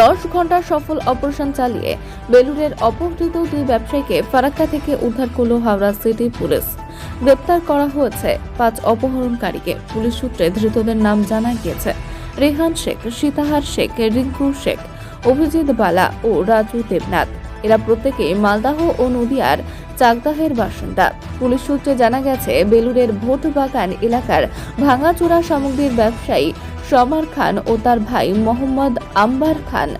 দশ ঘণ্টা সফল অপারেশন চালিয়ে বেলুরের অপহৃত দুই ব্যবসায়ীকে ফারাক্কা থেকে উদ্ধার করল হাওড়া সিটি পুলিশ। গ্রেপ্তার করা হয়েছে পাঁচ অপহরণকারীকে। পুলিশ সূত্রে ধৃতদের নাম জানা গিয়েছে। রেহান শেখ, সীতাহার শেখ, রিঙ্কু শেখ, অভিজিৎ বালা ও রাজু দেবনাথ। এরা প্রত্যেকে মালদাহ ও নদিয়ার চাকদাহের বাসিন্দা। পুলিশ সূত্রে জানা গেছে বেলুরের ভোট বাগান এলাকার ভাঙাচোরা সামগ্রীর ব্যবসায়ী সমার খান ও তার ভাই মোহাম্মদ আম্বার খান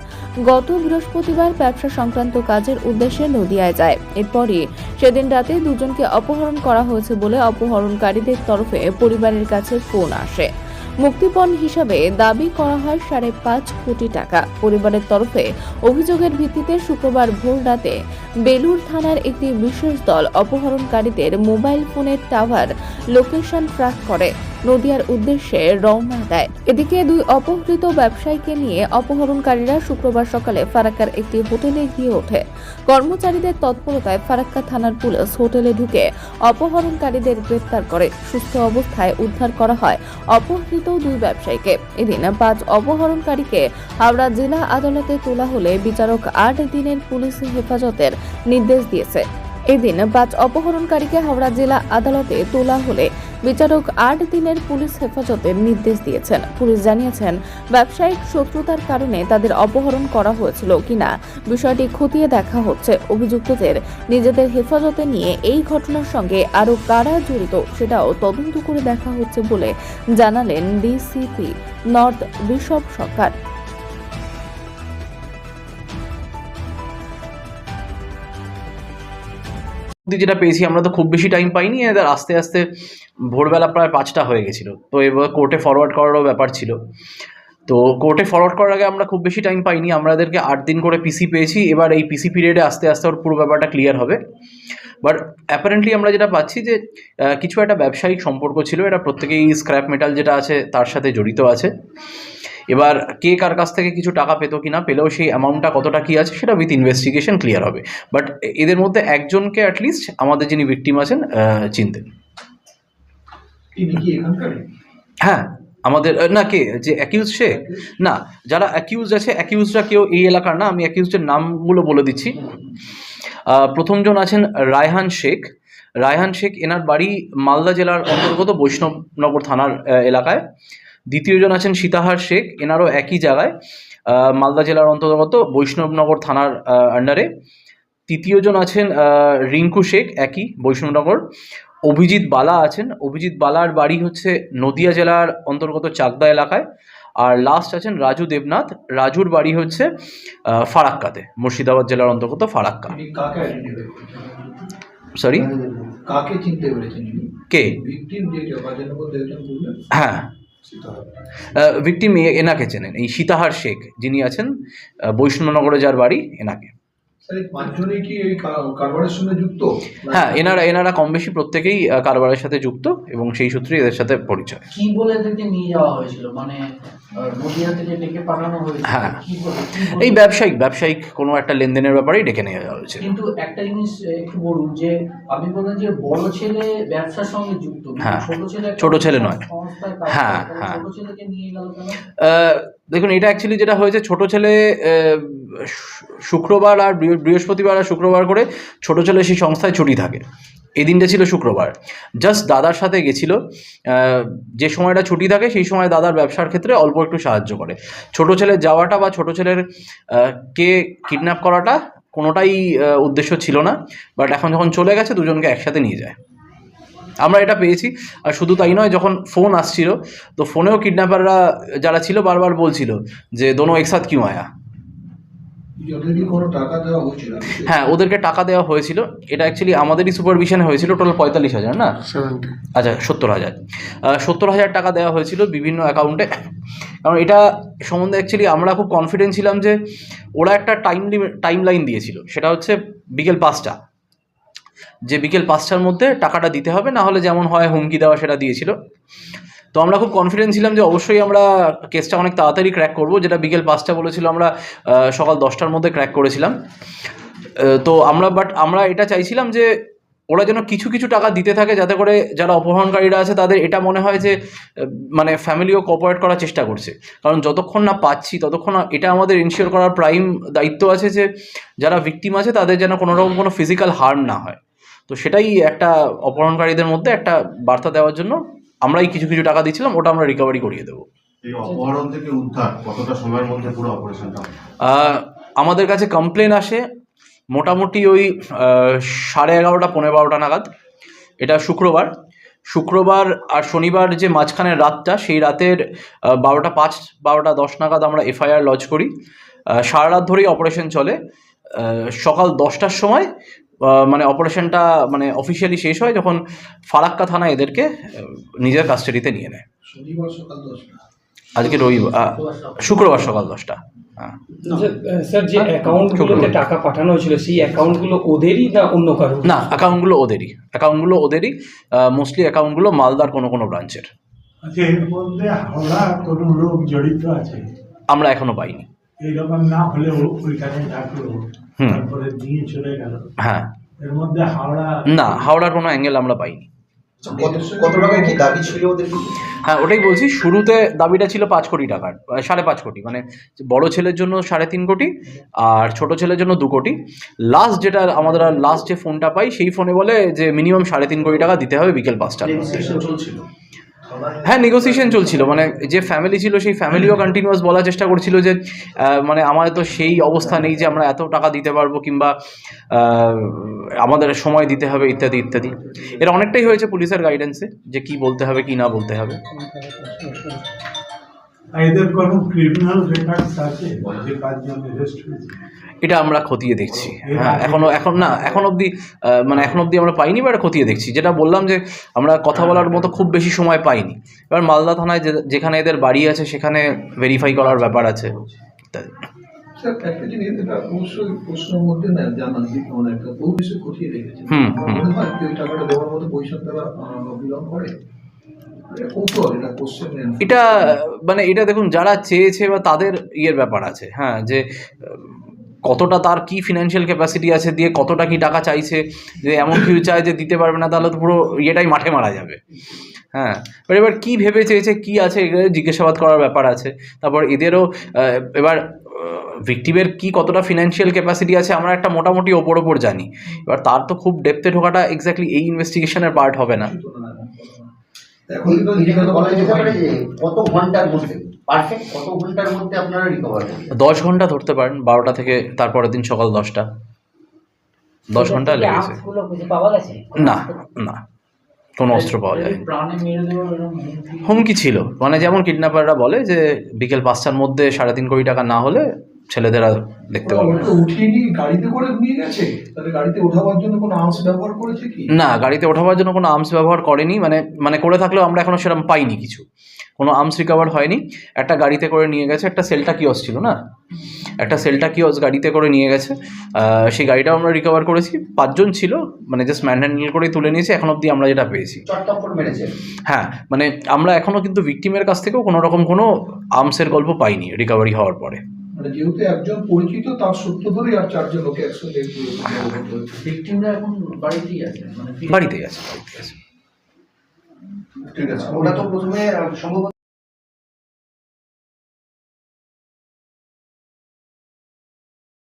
গত বৃহস্পতিবার ব্যবসা সংক্রান্ত কাজের উদ্দেশ্যে নদিয়ায় যায়। এরপরই সেদিন রাতে দুজনকে অপহরণ করা হয়েছে বলে অপহরণকারীদের তরফে পরিবারের কাছে ফোন আসে। মুক্তিপণ হিসাবে দাবি করা হয় সাড়ে পাঁচ কোটি টাকা। পরিবারের তরফে অভিযোগের ভিত্তিতে শুক্রবার ভোর রাতে বেলুর থানার একটি বিশেষ দল অপহরণকারীদের mobile phone tower location track করে। নদিয়ার উদ্দেশ্যে রওনা দেয়। এদিকে দুই অপহৃত ব্যবসায়ীকে নিয়ে অপহরণকারীরা শুক্রবার সকালে ফারাক্কার একটি হোটেলে গিয়ে ওঠে। কর্মচারীদের তৎপরতায় ফারাক্কা থানার পুলিশ হোটেলে ঢুকে অপহরণকারীদের গ্রেপ্তার করে। সুস্থ অবস্থায় উদ্ধার করা হয় অপহৃত দুই ব্যবসায়ীকে। এদিন পাঁচ অপহরণকারীকে হাওড়া জেলা আদালতে তোলা হলে বিচারক আট দিনের পুলিশ হেফাজতের নির্দেশ দিয়েছে। এদিন পাঁচ অপহরণকারীকে হাওড়া জেলা আদালতে তোলা হলে বিচারক আট দিনের পুলিশ হেফাজতের নির্দেশ দিয়েছেন। পুলিশ জানিয়েছেন, ব্যবসায়িক শত্রুতার কারণে তাদের অপহরণ করা হয়েছিল কিনা বিষয়টি খতিয়ে দেখা হচ্ছে। অভিযুক্তদের নিজেদের হেফাজতে নিয়ে এই ঘটনার সঙ্গে আরও কারা জড়িত সেটাও তদন্ত করে দেখা হচ্ছে বলে জানালেন ডিসিপি, নর্থ বিশপ সরকার। যেটা পেয়েছি, আমরা তো খুব বেশি টাইম পাইনি এদের আস্তে আস্তে ভোরবেলা প্রায় পাঁচটা হয়ে গেছিল। তো এবার কোর্টে ফরওয়ার্ড করারও ব্যাপার ছিল। তো কোর্টে ফরওয়ার্ড করার আগে আমরা খুব বেশি টাইম পাইনি, আমরা এদেরকে আট দিন করে পিসি পেয়েছি, এবার এই পিসি পিরিয়ডে আস্তে আস্তে ওর পুরো ব্যাপারটা ক্লিয়ার হবে। বাট অ্যাপারেন্টলি আমরা যেটা পাচ্ছি যে কিছু একটা ব্যবসায়িক সম্পর্ক ছিল, এটা প্রত্যেকেই স্ক্র্যাপ মেটাল যেটা আছে, তার সাথে জড়িত আছে। এবার কে কার কাছ থেকে কিছু টাকা পেতো কি না পেলেও সেই অ্যামাউন্টটা কতটা কি আছে সেটা উইথ ইনভেস্টিগেশন ক্লিয়ার হবে। বাট এদের মধ্যে একজনকে অ্যাটলিস্ট আমাদের যিনি ভিকটিম আছেন চিনতেন। হ্যাঁ আমাদের না কে? যে অ্যাকিউজ সে? না যারা অ্যাকিউজ আছে অ্যাকিউজরা কেউ এই এলাকার না আমি অ্যাকিউজের নামগুলো বলে দিচ্ছি। প্রথমজন আছেন রায়হান শেখ। রায়হান শেখ এনার বাড়ি মালদা জেলার অন্তর্গত বৈষ্ণবনগর থানার এলাকায়। দ্বিতীয়জন আছেন সীতাহার শেখ এনারও একই জায়গায় মালদা জেলার অন্তর্গত বৈষ্ণবনগর থানার আন্ডারে তৃতীয়জন আছেন রিঙ্কু শেখ একই বৈষ্ণবনগর। অভিজিৎ বালা আছেন অভিজিৎ বালার বাড়ি হচ্ছে নদিয়া জেলার অন্তর্গত চাকদা এলাকায়। আর লাস্ট আছেন রাজু দেবনাথ রাজুর বাড়ি হচ্ছে ফারাক্কাতে মুর্শিদাবাদ জেলার অন্তর্গত ফারাক্কা। সরি কাকে চিনতে পেরেছেন? কে? হ্যাঁ। ভিকটিম এনাকে চেনেন এই সীতাহার শেখ যিনি আছেন বৈষ্ণবনগরে যার বাড়ি এনাকে। হ্যাঁ এনারা এনারা কম বেশি প্রত্যেকেই কারবারের সাথে যুক্ত এবং সেই সূত্রে এদের সাথে পরিচয় কি বলে এদেরকে নিয়ে যাওয়া হয়েছিল মানে হ্যাঁ। কি বলে? এই ব্যবসায়িক ব্যবসায়িক কোনো একটা লেনদেনের ব্যাপারেই ডেকে নিয়ে যাওয়া হয়েছে কিন্তু একটা জিনিস একটু বলুন যে আপনি বলেন যে বড় ছেলে ব্যবসার সঙ্গে যুক্ত হ্যাঁ। ছোট ছেলে একটা ছোট ছেলে নয়। হ্যাঁ, হ্যাঁ। ছোট ছেলেকে নিয়ে গেল দেখুন এটা অ্যাকচুয়ালি যেটা হয়েছে ছোট ছেলে শুক্রবার আর বৃহস্পতিবার আর শুক্রবার করে ছোট ছেলে সেই সংস্থায় ছুটি থাকে। এই দিনটা ছিল শুক্রবার। জাস্ট দাদার সাথে গেছিল। যে সময়টা ছুটি থাকে সেই সময় দাদার ব্যবসার ক্ষেত্রে অল্প একটু সাহায্য করে। ছোট ছেলের যাওয়াটা বা ছোট ছেলের কে কিডন্যাপ করাটা কোনোটাই উদ্দেশ্য ছিল না। বাট এখন যখন চলে গেছে দুজনকে একসাথে নিয়ে যায়। আমরা এটা পেয়েছি। আর শুধু তাই নয়, যখন ফোন আসছিল, তো ফোনেও কিডন্যাপাররা যারা ছিল বারবার বলছিল যে, দোনো একসাথ কিউ আয়া ওদের কি কোনো টাকা দেওয়া হয়েছিল হ্যাঁ ওদেরকে টাকা দেওয়া হয়েছিল। এটা অ্যাকচুয়ালি আমাদেরই সুপারভিশনে হয়েছিল টোটাল পঁয়তাল্লিশ হাজার না? আচ্ছা সত্তর হাজার। সত্তর হাজার টাকা দেওয়া হয়েছিল বিভিন্ন অ্যাকাউন্টে কারণ এটা সম্বন্ধে অ্যাকচুয়ালি আমরা খুব কনফিডেন্ট ছিলাম যে ওরা একটা টাইম লিমিট টাইম লাইন দিয়েছিল। সেটা হচ্ছে বিকেল পাঁচটা। যে বিকেল পাঁচটার মধ্যে টাকাটা দিতে হবে না হলে যেমন হয় হুমকি দেওয়া সেটা দিয়েছিল। তো আমরা খুব কনফিডেন্ট ছিলাম যে অবশ্যই আমরা কেসটা অনেক তাড়াতাড়ি ক্র্যাক করব, যেটা বিকেল পাঁচটা বলেছিল আমরা সকাল দশটার মধ্যে ক্র্যাক করেছিলাম। তো আমরা বাট আমরা এটা চাইছিলাম যে ওরা যেন কিছু কিছু টাকা দিতে থাকে যাতে করে যারা অপহরণকারীরা আছে তাদের এটা মনে হয় যে মানে ফ্যামিলিও কোঅপারেট করার চেষ্টা করছে। কারণ যতক্ষণ না পাচ্ছি, ততক্ষণ এটা আমাদের ইনশিওর করার প্রাইম দায়িত্ব আছে যে যারা ভিকটিম আছে তাদের যেন কোনো রকম কোনো ফিজিক্যাল হার্ম না হয়। তো সেটাই একটা অপহরণকারীদের মধ্যে একটা বার্তা দেওয়ার জন্য আমরাই কিছু কিছু টাকা দিচ্ছিলাম ওটা আমরা রিকভারি করিয়ে দেবো। থেকে উদ্ধার কতটা সময়ের মধ্যে পুরো অপারেশনটা আমাদের কাছে কমপ্লেন আসে মোটামুটি ওই সাড়ে এগারোটা পনেরো বারোটা নাগাদ। এটা শুক্রবার। শুক্রবার আর শনিবার যে মাঝখানের রাতটা সেই রাতের বারোটা পাঁচ বারোটা দশ নাগাদ আমরা এফআইআর লজ করি। সারা রাত ধরেই অপারেশন চলে। সকাল দশটার সময় মানে অপারেশনটা মানে অফিসিয়ালি শেষ হয় যখন ফারাক্কা থানা এদেরকে নিজের কাস্টাডিতে নিয়ে নেয়। শনিবার সকাল দশটা। আজকে রবিবার শুক্রবার সকাল দশটা। হ্যাঁ। স্যার যে অ্যাকাউন্টগুলোতে টাকা পাঠানো হয়েছিল সেই অ্যাকাউন্টগুলো ওদেরই না অন্য কারও না অ্যাকাউন্টগুলো ওদেরই। অ্যাকাউন্টগুলো ওদেরই মোস্টলি অ্যাকাউন্টগুলো মালদার কোনো কোনো ব্রাঞ্চের আচ্ছা এর মধ্যে হাওড়া কোনো লোক জড়িত আছে? আমরা এখনও পাইনি। এইরকম না হলেও ওইখানে ডাকলো হুম। তারপরে নিয়ে চলে গেল। হ্যাঁ। এর মধ্যে হাওড়া না হাওড়ার কোনো অ্যাঙ্গেল আমরা পাইনি। কত কত টাকা কি দাবি ছিল ওদের হ্যাঁ ওটাই বলছি শুরুতে দাবিটা ছিল পাঁচ কোটি টাকার সাড়ে পাঁচ কোটি মানে বড় ছেলের জন্য সাড়ে তিন কোটি আর ছোট ছেলের জন্য দু কোটি। লাস্ট যেটা আমাদের লাস্ট যে ফোনটা পাই সেই ফোনে বলে যে মিনিমাম সাড়ে তিন কোটি টাকা দিতে হবে বিকেল চলছিল। হ্যাঁ নেগোসিয়েশন চলছিল। মানে যে ফ্যামিলি ছিল, সেই ফ্যামিলিও কন্টিনিউয়াস বলার চেষ্টা করছিল যে মানে আমাদের তো সেই অবস্থা নেই যে আমরা এত টাকা দিতে পারব কিংবা আমাদের সময় দিতে হবে, ইত্যাদি ইত্যাদি। এটা অনেকটাই হয়েছে পুলিশের গাইডেন্সে যে কি বলতে হবে, কি না বলতে হবে। এদের কোনো ক্রিমিনাল রেকর্ডস আছে যে পাঁচজন অ্যারেস্ট হয়েছে এটা আমরা খতিয়ে দেখছি। হ্যাঁ এখনও এখন না এখন অবধি মানে এখন অবধি আমরা পাইনি বা এটা খতিয়ে দেখছি। যেটা বললাম যে আমরা কথা বলার মতো খুব বেশি সময় পাইনি। এবার মালদা থানায় যে- যেখানে এদের বাড়ি আছে সেখানে ভেরিফাই করার ব্যাপার আছে। ইত্যাদি। একটা জিনিস এটা অবশ্যই প্রশ্নের মধ্যে না জানান যে কেমন একটা বহু কিছু খতিয়ে রেখেছে হুম, হুম। মনে হয় কি টাকাটা দেওয়ার মতো পজিশন তারা বিলং করে। এটা মানে এটা দেখুন যারা চেয়েছে বা তাদের ইয়ের ব্যাপার আছে হ্যাঁ যে কতটা তার কি ফিনান্সিয়াল ক্যাপাসিটি আছে দিয়ে কতটা কি টাকা চাইছে যে এমন কিছু চায় যে দিতে পারবে না তাহলে তো পুরো ইয়েটাই মাঠে মারা যাবে। হ্যাঁ এবার এবার কী ভেবে চেয়েছে কী আছে এগুলো জিজ্ঞাসাবাদ করার ব্যাপার আছে। তারপর এদেরও এবার ভিক্টিমের কি কতটা ফিনান্সিয়াল ক্যাপাসিটি আছে আমরা একটা মোটামুটি ওপর ওপর জানি। এবার তার তো খুব ডেপথে ঢোকাটা এক্স্যাক্টলি এই ইনভেস্টিগেশনের পার্ট হবে না। এখন বলা যেতে পারে যে কত ঘণ্টার মধ্যে পারফেক্ট কত ঘণ্টার মধ্যে আপনারা রিকভার দশ ঘণ্টা ধরতে পারেন বারোটা থেকে তারপরের দিন সকাল দশটা। দশ ঘণ্টা লেগেছে না না কোনো অস্ত্র পাওয়া হুমকি? হুমকি ছিল। মানে যেমন কিডন্যাপাররা বলে যে বিকেল পাঁচটার মধ্যে সাড়ে তিন কোটি টাকা না হলে ছেলেদের আর দেখতে পাবে না। গাড়িতে করে নিয়ে গেছে? তাহলে গাড়িতে ওঠাবার জন্য কোনো আর্মস ব্যবহার করেছে কি? না গাড়িতে ওঠাবার জন্য কোনো আর্মস ব্যবহার করেনি। মানে মানে করে থাকলেও আমরা এখনও সেরকম পাইনি কিছু। কোনো আর্মস রিকভার হয়নি। একটা গাড়িতে করে নিয়ে গেছে একটা সেলটা কিয়স ছিল না? একটা সেলটা কিয়স গাড়িতে করে নিয়ে গেছে। সেই গাড়িটাও আমরা রিকভার করেছি। পাঁচজন ছিল মানে জাস্ট ম্যান হ্যান্ডেল করেই তুলে নিয়েছি। এখন অবধি আমরা যেটা পেয়েছি। হ্যাঁ মানে আমরা এখনও কিন্তু ভিকটিমের কাছ থেকেও কোনো রকম কোনো আর্মসের গল্প পাইনি রিকভারি হওয়ার পরে। মানে যেহেতু একজন পরিচিত তার সূত্র ধরে আর চারজন লোকে একসঙ্গে ভিকটিমরা এখন বাড়িতেই আছে মানে বাড়িতেই আছে বাড়িতে আছে। ঠিক আছে। ওরা তো প্রথমে সম্ভবত